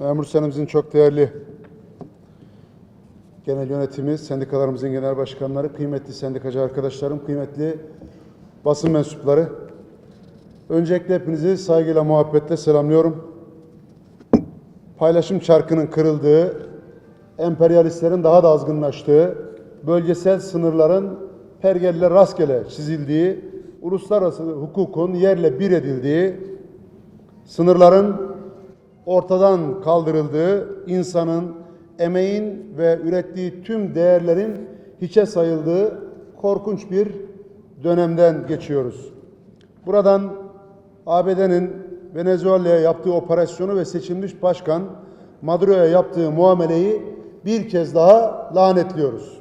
Memur Senimizin çok değerli genel yönetimi, sendikalarımızın genel başkanları, kıymetli sendikacı arkadaşlarım, kıymetli basın mensupları. Öncelikle hepinizi saygıyla, muhabbetle selamlıyorum. Paylaşım çarkının kırıldığı, emperyalistlerin daha da azgınlaştığı, bölgesel sınırların pergelle rastgele çizildiği, uluslararası hukukun yerle bir edildiği, sınırların ortadan kaldırıldığı, insanın, emeğin ve ürettiği tüm değerlerin hiçe sayıldığı korkunç bir dönemden geçiyoruz. Buradan ABD'nin Venezuela'ya yaptığı operasyonu ve seçilmiş başkan Maduro'ya yaptığı muameleyi bir kez daha lanetliyoruz.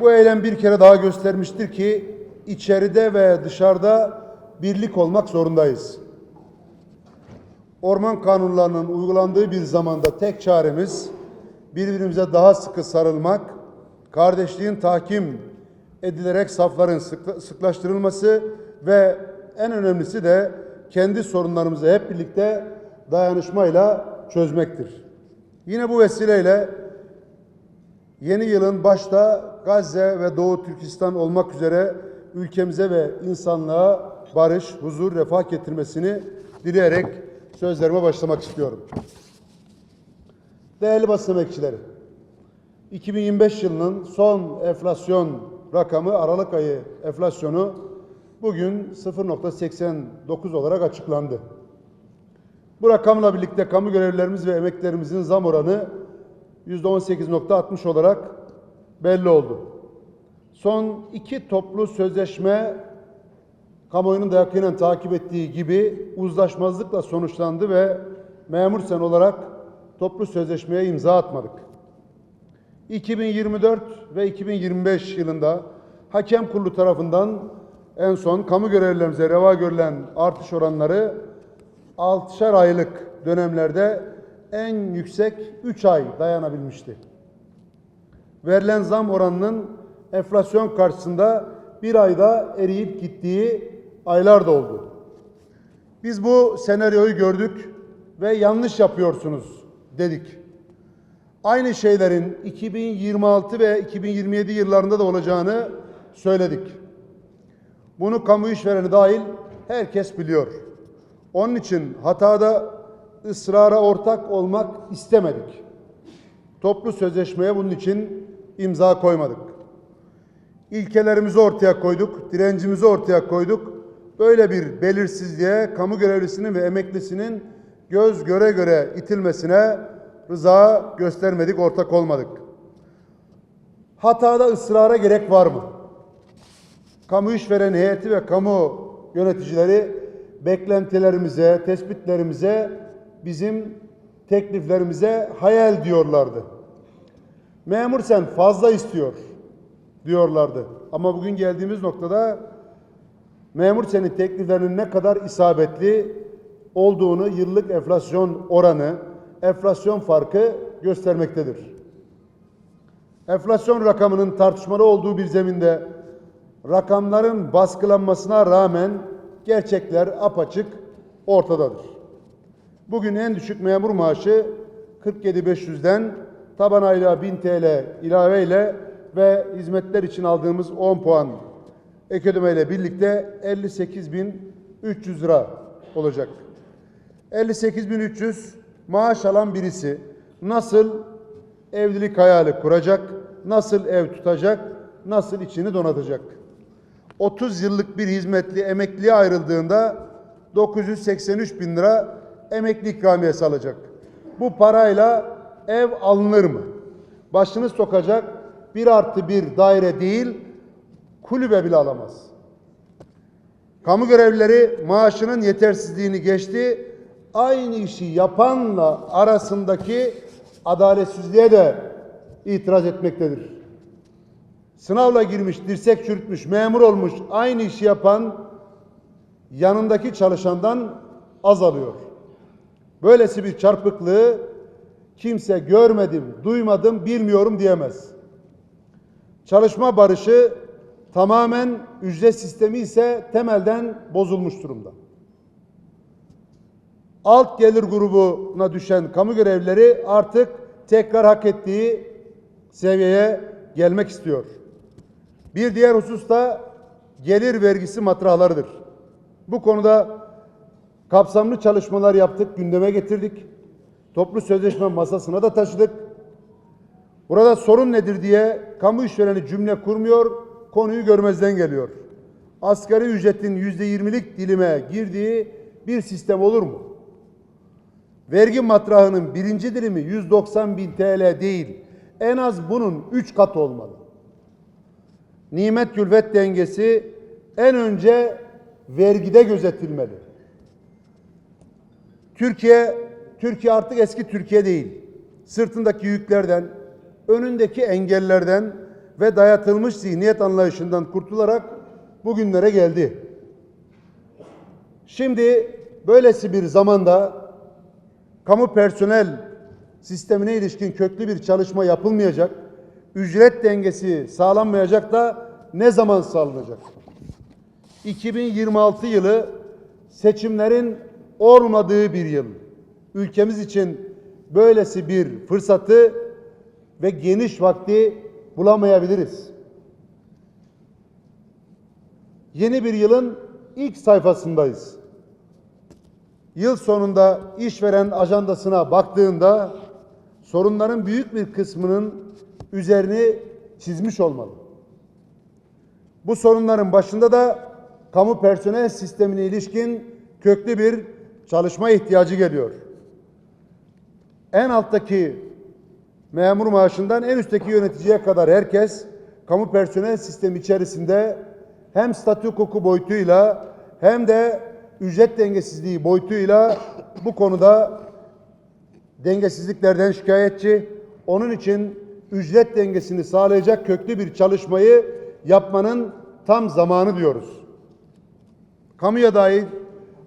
Bu eylem bir kere daha göstermiştir ki içeride ve dışarıda birlik olmak zorundayız. Orman kanunlarının uygulandığı bir zamanda tek çaremiz birbirimize daha sıkı sarılmak, kardeşliğin tahkim edilerek safların sıkla- sıklaştırılması ve en önemlisi de kendi sorunlarımızı hep birlikte dayanışmayla çözmektir. Yine bu vesileyle Yeni yılın başta Gazze ve Doğu Türkistan olmak üzere ülkemize ve insanlığa barış, huzur, refah getirmesini dileyerek sözlerime başlamak istiyorum. Değerli basın emekçileri, 2025 yılının son enflasyon rakamı Aralık ayı enflasyonu bugün 0.89 olarak açıklandı. Bu rakamla birlikte kamu görevlilerimiz ve emeklilerimizin zam oranı %18.60 olarak belli oldu. Son iki toplu sözleşme kamuoyunun da yakinen takip ettiği gibi uzlaşmazlıkla sonuçlandı ve memur sen olarak toplu sözleşmeye imza atmadık. 2024 ve 2025 yılında hakem kurulu tarafından en son kamu görevlilerimize reva görülen artış oranları 6'şer aylık dönemlerde en yüksek 3 ay dayanabilmişti. Verilen zam oranının enflasyon karşısında bir ayda eriyip gittiği aylar da oldu. Biz bu senaryoyu gördük ve yanlış yapıyorsunuz dedik. Aynı şeylerin 2026 ve 2027 yıllarında da olacağını söyledik. Bunu kamu işvereni dahil herkes biliyor. Onun için hatada ısrara ortak olmak istemedik. Toplu sözleşmeye bunun için imza koymadık. İlkelerimizi ortaya koyduk, direncimizi ortaya koyduk. Böyle bir belirsizliğe kamu görevlisinin ve emeklisinin göz göre göre itilmesine rıza göstermedik, ortak olmadık. Hatada ısrara gerek var mı? Kamu işveren heyeti ve kamu yöneticileri beklentilerimize, tespitlerimize, bizim tekliflerimize hayal diyorlardı. Memur sen fazla istiyor diyorlardı. Ama bugün geldiğimiz noktada memur senin tekliflerinin ne kadar isabetli olduğunu yıllık enflasyon oranı, enflasyon farkı göstermektedir. Enflasyon rakamının tartışmalı olduğu bir zeminde rakamların baskılanmasına rağmen gerçekler apaçık ortadadır. Bugün en düşük memur maaşı 47.500'den taban aylığa 1000 TL ilave ve hizmetler için aldığımız 10 puan ek ödemeyle birlikte 58.300 lira olacak. 58.300 maaş alan birisi nasıl evlilik hayali kuracak, nasıl ev tutacak, nasıl içini donatacak? 30 yıllık bir hizmetli emekliye ayrıldığında 983 bin lira emekli ikramiyesi alacak. Bu parayla ev alınır mı? Başını sokacak bir artı bir daire değil, kulübe bile alamaz. Kamu görevlileri maaşının yetersizliğini geçti, aynı işi yapanla arasındaki adaletsizliğe de itiraz etmektedir. Sınavla girmiş, dirsek çürütmüş, memur olmuş, aynı işi yapan yanındaki çalışandan az alıyor. Böylesi bir çarpıklığı kimse görmedim, duymadım, bilmiyorum diyemez. Çalışma barışı Tamamen ücret sistemi ise temelden bozulmuş durumda. Alt gelir grubuna düşen kamu görevlileri artık tekrar hak ettiği seviyeye gelmek istiyor. Bir diğer husus da gelir vergisi matrahlarıdır. Bu konuda kapsamlı çalışmalar yaptık, gündeme getirdik. Toplu sözleşme masasına da taşıdık. Burada sorun nedir diye kamu işvereni cümle kurmuyor, konuyu görmezden geliyor. Asgari ücretin yüzde yirmilik dilime girdiği bir sistem olur mu? Vergi matrahının birinci dilimi 190 bin TL değil, en az bunun üç katı olmalı. Nimet külfet dengesi en önce vergide gözetilmeli. Türkiye, Türkiye artık eski Türkiye değil. Sırtındaki yüklerden, önündeki engellerden ve dayatılmış zihniyet anlayışından kurtularak bugünlere geldi. Şimdi böylesi bir zamanda kamu personel sistemine ilişkin köklü bir çalışma yapılmayacak, ücret dengesi sağlanmayacak da ne zaman sağlanacak? 2026 yılı seçimlerin olmadığı bir yıl. Ülkemiz için böylesi bir fırsatı ve geniş vakti bulamayabiliriz. Yeni bir yılın ilk sayfasındayız. Yıl sonunda işveren ajandasına baktığında sorunların büyük bir kısmının üzerini çizmiş olmalı. Bu sorunların başında da kamu personel sistemine ilişkin köklü bir çalışma ihtiyacı geliyor. En alttaki memur maaşından en üstteki yöneticiye kadar herkes kamu personel sistemi içerisinde hem statü hukuku boyutuyla hem de ücret dengesizliği boyutuyla bu konuda dengesizliklerden şikayetçi. Onun için ücret dengesini sağlayacak köklü bir çalışmayı yapmanın tam zamanı diyoruz. Kamuya dair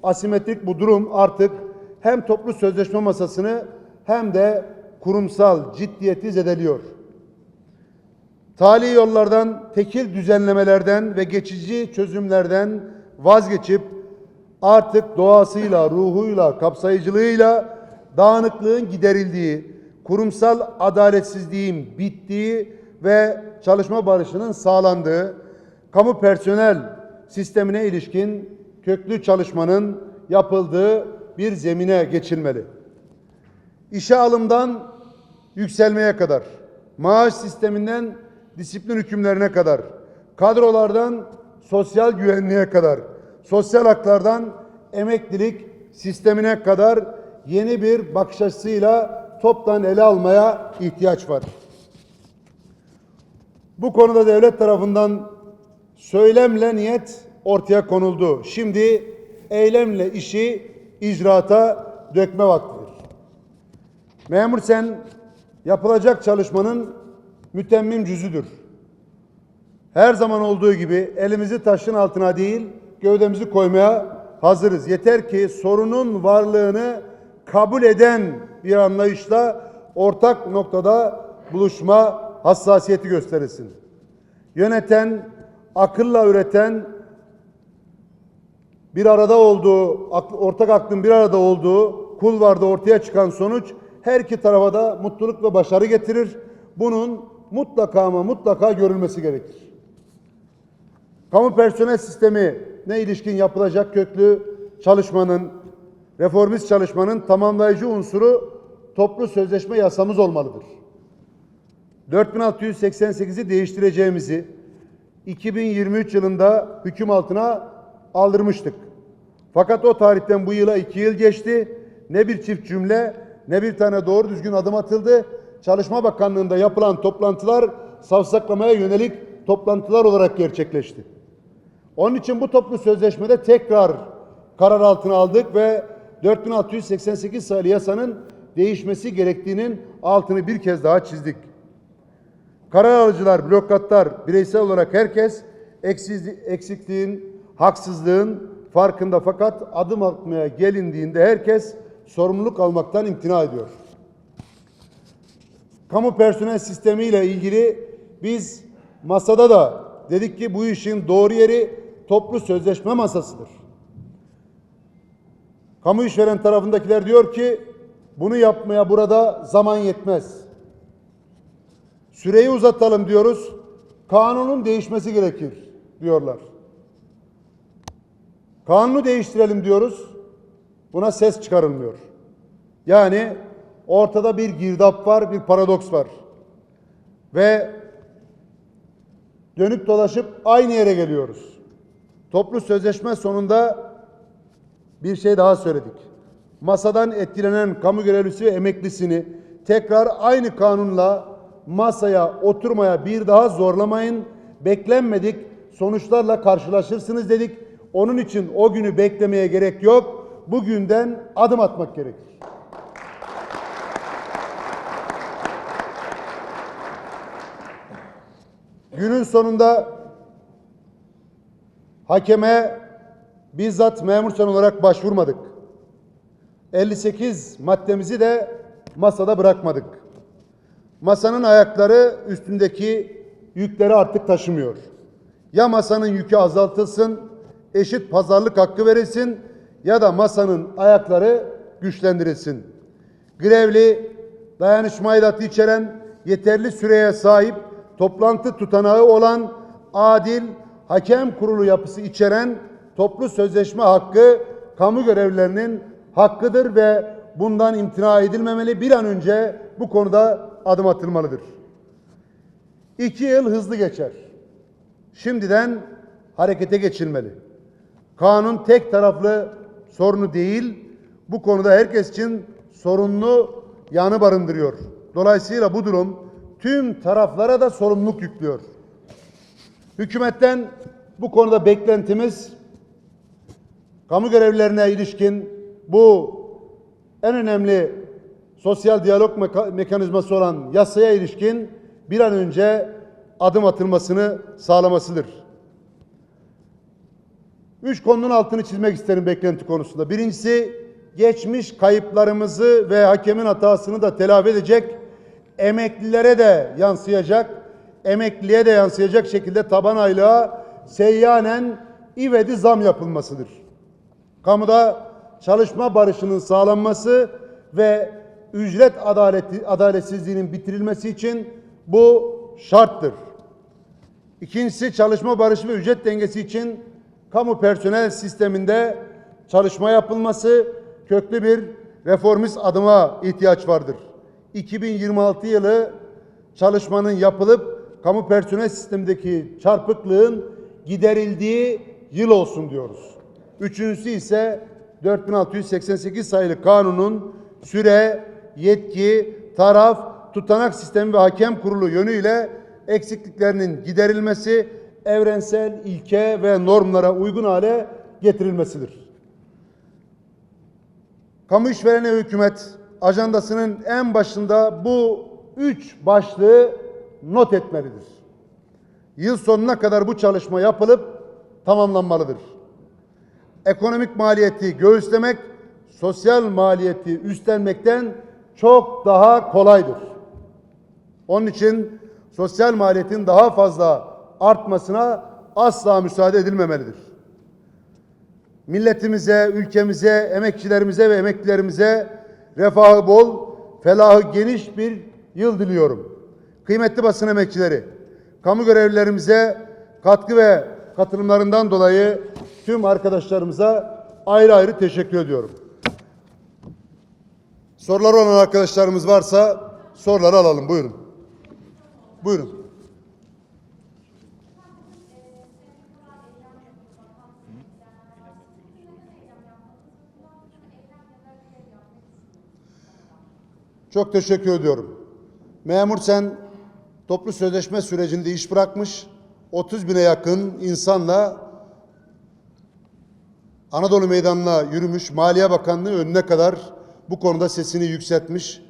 asimetrik bu durum artık hem toplu sözleşme masasını hem de kurumsal ciddiyeti zedeliyor. Tali yollardan, tekil düzenlemelerden ve geçici çözümlerden vazgeçip artık doğasıyla, ruhuyla, kapsayıcılığıyla dağınıklığın giderildiği, kurumsal adaletsizliğin bittiği ve çalışma barışının sağlandığı, kamu personel sistemine ilişkin köklü çalışmanın yapıldığı bir zemine geçilmeli. İşe alımdan yükselmeye kadar, maaş sisteminden disiplin hükümlerine kadar, kadrolardan sosyal güvenliğe kadar, sosyal haklardan emeklilik sistemine kadar yeni bir bakış açısıyla toptan ele almaya ihtiyaç var. Bu konuda devlet tarafından söylemle niyet ortaya konuldu. Şimdi eylemle işi icraata dökme vaktidir. Memur sen yapılacak çalışmanın mütemmim cüzüdür. Her zaman olduğu gibi elimizi taşın altına değil, gövdemizi koymaya hazırız. Yeter ki sorunun varlığını kabul eden bir anlayışla ortak noktada buluşma hassasiyeti gösterilsin. Yöneten, akılla üreten, bir arada olduğu, ortak aklın bir arada olduğu kulvarda ortaya çıkan sonuç her iki tarafa da mutluluk ve başarı getirir. Bunun mutlaka ama mutlaka görülmesi gerekir. Kamu personel sistemi ne ilişkin yapılacak köklü çalışmanın, reformist çalışmanın tamamlayıcı unsuru toplu sözleşme yasamız olmalıdır. 4688'i değiştireceğimizi 2023 yılında hüküm altına aldırmıştık. Fakat o tarihten bu yıla iki yıl geçti. Ne bir çift cümle ne bir tane doğru düzgün adım atıldı. Çalışma Bakanlığı'nda yapılan toplantılar savsaklamaya yönelik toplantılar olarak gerçekleşti. Onun için bu toplu sözleşmede tekrar karar altına aldık ve 4688 sayılı yasanın değişmesi gerektiğinin altını bir kez daha çizdik. Karar alıcılar, bürokratlar, bireysel olarak herkes eksikliğin, haksızlığın farkında fakat adım atmaya gelindiğinde herkes sorumluluk almaktan imtina ediyor. Kamu personel sistemi ile ilgili biz masada da dedik ki bu işin doğru yeri toplu sözleşme masasıdır. Kamu işveren tarafındakiler diyor ki bunu yapmaya burada zaman yetmez. Süreyi uzatalım diyoruz. Kanunun değişmesi gerekir diyorlar. Kanunu değiştirelim diyoruz. Buna ses çıkarılmıyor. Yani ortada bir girdap var, bir paradoks var. Ve dönüp dolaşıp aynı yere geliyoruz. Toplu sözleşme sonunda bir şey daha söyledik. Masadan etkilenen kamu görevlisi ve emeklisini tekrar aynı kanunla masaya oturmaya bir daha zorlamayın. Beklenmedik sonuçlarla karşılaşırsınız dedik. Onun için o günü beklemeye gerek yok. Bugünden adım atmak gerekir. Günün sonunda hakeme bizzat memur sen olarak başvurmadık. 58 maddemizi de masada bırakmadık. Masanın ayakları üstündeki yükleri artık taşımıyor. Ya masanın yükü azaltılsın, eşit pazarlık hakkı verilsin ya da masanın ayakları güçlendirilsin. Grevli, dayanışma aidatı içeren, yeterli süreye sahip, toplantı tutanağı olan, adil, hakem kurulu yapısı içeren toplu sözleşme hakkı kamu görevlilerinin hakkıdır ve bundan imtina edilmemeli. Bir an önce bu konuda adım atılmalıdır. İki yıl hızlı geçer. Şimdiden harekete geçilmeli. Kanun tek taraflı sorunu değil, bu konuda herkes için sorunlu yanı barındırıyor. Dolayısıyla bu durum tüm taraflara da sorumluluk yüklüyor. Hükümetten bu konuda beklentimiz kamu görevlilerine ilişkin bu en önemli sosyal diyalog meka- mekanizması olan yasaya ilişkin bir an önce adım atılmasını sağlamasıdır. Üç konunun altını çizmek isterim beklenti konusunda. Birincisi geçmiş kayıplarımızı ve hakemin hatasını da telafi edecek, emeklilere de yansıyacak, emekliye de yansıyacak şekilde taban aylığa seyyanen ivedi zam yapılmasıdır. Kamuda çalışma barışının sağlanması ve ücret adaleti, adaletsizliğinin bitirilmesi için bu şarttır. İkincisi çalışma barışı ve ücret dengesi için kamu personel sisteminde çalışma yapılması köklü bir reformist adıma ihtiyaç vardır. 2026 yılı çalışmanın yapılıp kamu personel sistemindeki çarpıklığın giderildiği yıl olsun diyoruz. Üçüncüsü ise 4688 sayılı kanunun süre, yetki, taraf, tutanak sistemi ve hakem kurulu yönüyle eksikliklerinin giderilmesi, evrensel ilke ve normlara uygun hale getirilmesidir. Kamu işverene hükümet ajandasının en başında bu üç başlığı not etmelidir. Yıl sonuna kadar bu çalışma yapılıp tamamlanmalıdır. Ekonomik maliyeti göğüslemek, sosyal maliyeti üstlenmekten çok daha kolaydır. Onun için sosyal maliyetin daha fazla artmasına asla müsaade edilmemelidir. Milletimize, ülkemize, emekçilerimize ve emeklilerimize refahı bol, felahı geniş bir yıl diliyorum. Kıymetli basın emekçileri, kamu görevlilerimize katkı ve katılımlarından dolayı tüm arkadaşlarımıza ayrı ayrı teşekkür ediyorum. Soruları olan arkadaşlarımız varsa soruları alalım. Buyurun. Buyurun. Çok teşekkür ediyorum. Memur sen toplu sözleşme sürecinde iş bırakmış, 30 bine yakın insanla Anadolu Meydanı'na yürümüş, Maliye Bakanlığı önüne kadar bu konuda sesini yükseltmiş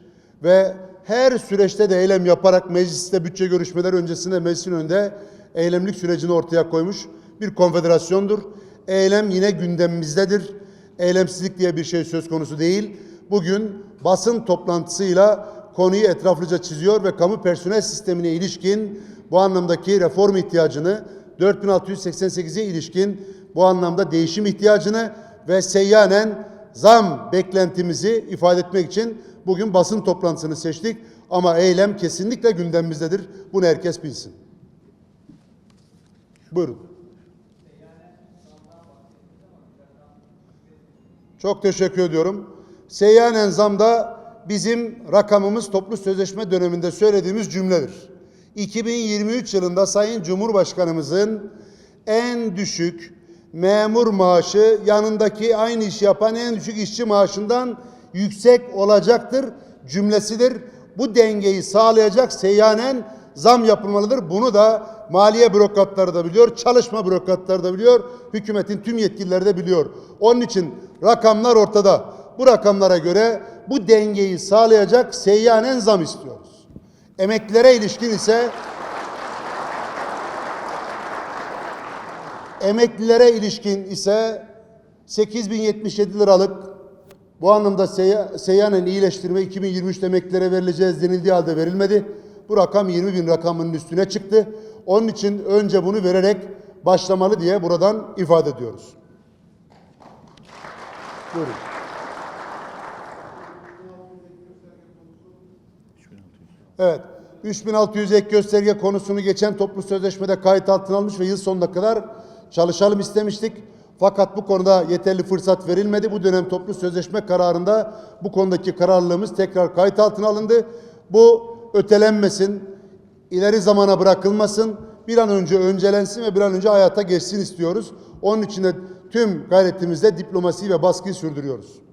ve her süreçte de eylem yaparak mecliste bütçe görüşmeleri öncesinde meclisin önünde eylemlik sürecini ortaya koymuş bir konfederasyondur. Eylem yine gündemimizdedir. Eylemsizlik diye bir şey söz konusu değil. Bugün basın toplantısıyla konuyu etraflıca çiziyor ve kamu personel sistemine ilişkin bu anlamdaki reform ihtiyacını 4688'e ilişkin bu anlamda değişim ihtiyacını ve seyyanen zam beklentimizi ifade etmek için bugün basın toplantısını seçtik. Ama eylem kesinlikle gündemimizdedir. Bunu herkes bilsin. Buyurun. Çok teşekkür ediyorum. Seyyanen zamda bizim rakamımız toplu sözleşme döneminde söylediğimiz cümledir. 2023 yılında Sayın Cumhurbaşkanımızın en düşük memur maaşı yanındaki aynı işi yapan en düşük işçi maaşından yüksek olacaktır cümlesidir. Bu dengeyi sağlayacak seyyanen zam yapılmalıdır. Bunu da maliye bürokratları da biliyor, çalışma bürokratları da biliyor, hükümetin tüm yetkilileri de biliyor. Onun için rakamlar ortada. Bu rakamlara göre bu dengeyi sağlayacak seyyanen zam istiyoruz. Emeklilere ilişkin ise emeklilere ilişkin ise 8077 liralık bu anlamda seyya- seyyanen iyileştirme 2023 emeklilere verileceğiz denildiği halde verilmedi. Bu rakam 20 bin rakamının üstüne çıktı. Onun için önce bunu vererek başlamalı diye buradan ifade ediyoruz. Buyurun. Evet. 3600 ek gösterge konusunu geçen toplu sözleşmede kayıt altına almış ve yıl sonuna kadar çalışalım istemiştik. Fakat bu konuda yeterli fırsat verilmedi. Bu dönem toplu sözleşme kararında bu konudaki kararlılığımız tekrar kayıt altına alındı. Bu ötelenmesin, ileri zamana bırakılmasın, bir an önce öncelensin ve bir an önce hayata geçsin istiyoruz. Onun için de tüm gayretimizle diplomasi ve baskıyı sürdürüyoruz.